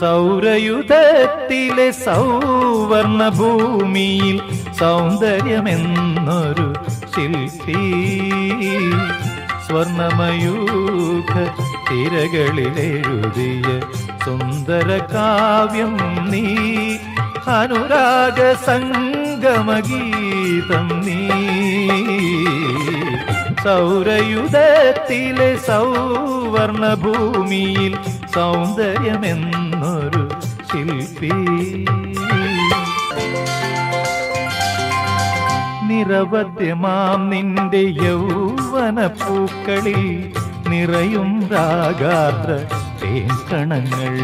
സൗരയുധത്തിലെ സൗവർണ ഭൂമിയിൽ സൗന്ദര്യമെന്നൊരു ശില്പി. സ്വർണമയൂഖ തിരകളിലെഴുതിയ സുന്ദര കാവ്യം നീ അനുരാഗ സംഗമഗീതം നീ. സൗരയുധത്തിലെ സൗവർണ ഭൂമിയിൽ സൗന്ദര്യമെന്നൊരു ശില്പി. നിരവധ്യമാം നിന്റെ യൗവന പൂക്കളിൽ നിറയും രാഗാത്ര തേൻകണങ്ങൾ.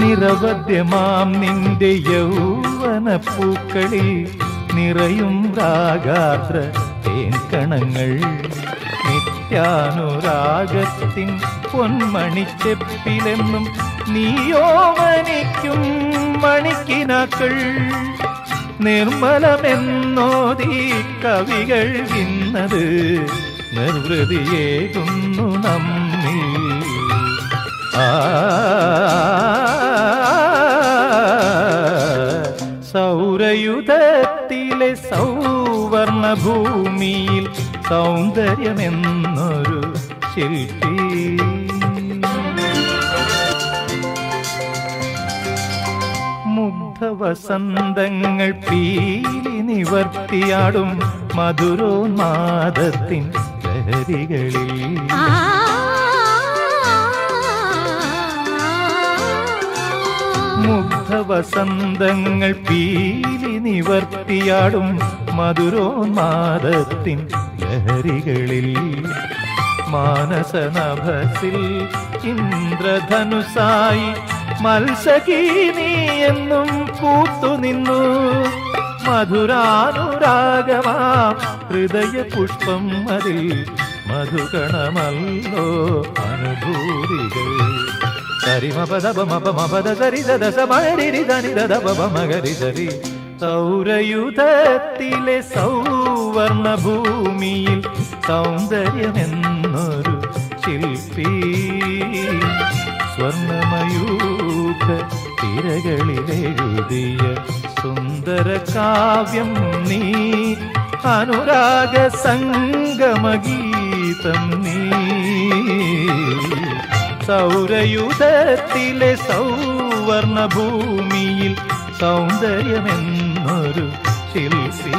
നിരവധ്യമാം നിന്റെ യൗവന പൂക്കളിൽ നിറയും രാഗാത്ര തേൻകണങ്ങൾ. നിത്യാനുരാഗത്തിൻ പൊന്മണിച്ചെപ്പിലെന്നും നീയോമനിക്കും മണിക്കിനാക്കൾ. നിർമ്മലമെന്നോതി കവികൾ ഇന്നത് നിർവൃതിയേകുന്നു നമ്മിൽ. സൗരയുധത്തിലെ സൗവർണ ഭൂമിയിൽ സൗന്ദര്യമെന്നൊരു ശില്പി മുഗ്ധവസന്തങ്ങൾ പീലി നിവർത്തിയാടും മധുരോന്മാദത്തിൻ ലഹരികളിൽ. മുഗ്ധവസന്തങ്ങൾ പീലി നിവർത്തിയാടും മധുരോന്മാദത്തിൻ ലഹരികളിൽ. മാനസനഭസിൽ ഇന്ദ്രധനുസായി മത്സകീനി എന്നും പൂത്തുനിന്നു മധുരാനുരാഗമാ ഹൃദയ പുഷ്പം അതിൽ മധുഗണമല്ലോ അനുഭൂതികൾ. സരിമപദപമപമപദ സരി ദദസ മരിരി ധനി ദദപ മകരി സരി സൗരയുധത്തിലെ സൗവർണ ഭൂമിയിൽ സൗന്ദര്യമെന്നൊരു ശില്പി. സ്വർണമയൂഖ തിരകളിലെഴുതിയ സുന്ദര കാവ്യം നീ അനുരാഗ സംഗമഗീതം നീ. സൗരയുധത്തിലെ സൗവർണ ഭൂമിയിൽ സൗന്ദര്യമെന്നൊരു ശില്പി.